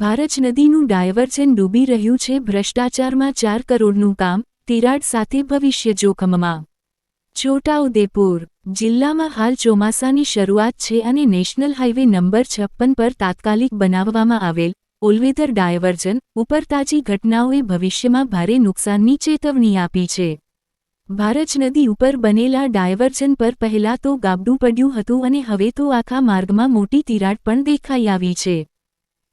ભારજ નદીનું ડાયવર્જન ડૂબી રહ્યું છે. ભ્રષ્ટાચારમાં ચાર કરોડનું કામ, તિરાડ સાથે ભવિષ્ય જોખમમાં. છોટાઉદેપુર જિલ્લામાં હાલ ચોમાસાની શરૂઆત છે અને નેશનલ હાઇવે નંબર છપ્પન પર તાત્કાલિક બનાવવામાં આવેલ ઓલવેધર ડાયવર્જન ઉપર તાજી ઘટનાઓએ ભવિષ્યમાં ભારે નુકસાનની ચેતવણી આપી છે. ભારજ નદી ઉપર બનેલા ડાયવર્જન પર પહેલા તો ગાબડું પડ્યું હતું અને હવે તો આખા માર્ગમાં મોટી તિરાડ પણ દેખાઈ આવી છે.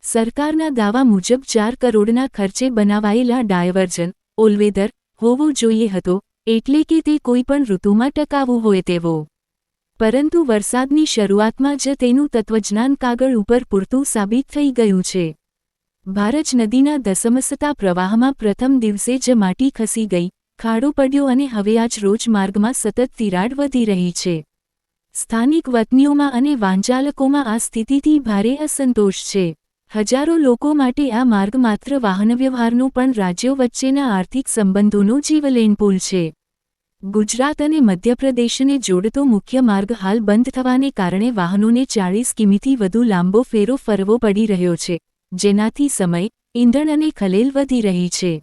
સરકારના દાવા મુજબ ચાર કરોડના ખર્ચે બનાવાયેલા ડાયવર્ઝન, ઓલવેધર, હોવો જોઈએ હતો, એટલે કે તે કોઈપણ ઋતુમાં ટકાવવું હોય તેવો. પરંતુ વરસાદની શરૂઆતમાં જ તેનું તત્વજ્ઞાન કાગળ ઉપર પૂરતું સાબિત થઈ ગયું છે. ભારજ નદીના દસમસતા પ્રવાહમાં પ્રથમ દિવસે જ માટી ખસી ગઈ, ખાડો પડ્યો અને હવે આજ રોજ માર્ગમાં સતત તિરાડ વધી રહી છે. સ્થાનિક વતનીઓમાં અને વાંચાલકોમાં આ સ્થિતિથી ભારે અસંતોષ છે. હજારો લોકો માટે આ માર્ગ માત્ર વાહનવ્યવહારનો પણ રાજ્યો વચ્ચેના આર્થિક સંબંધોનો જીવલેણ પુલ છે. ગુજરાત અને મધ્યપ્રદેશને જોડતો મુખ્ય માર્ગ હાલ બંધ થવાને કારણે વાહનોને ચાળીસ કિમીથી વધુ લાંબો ફેરો ફરવો પડી રહ્યો છે, જેનાથી સમય, ઈંધણ અને ખલેલ વધી રહી છે.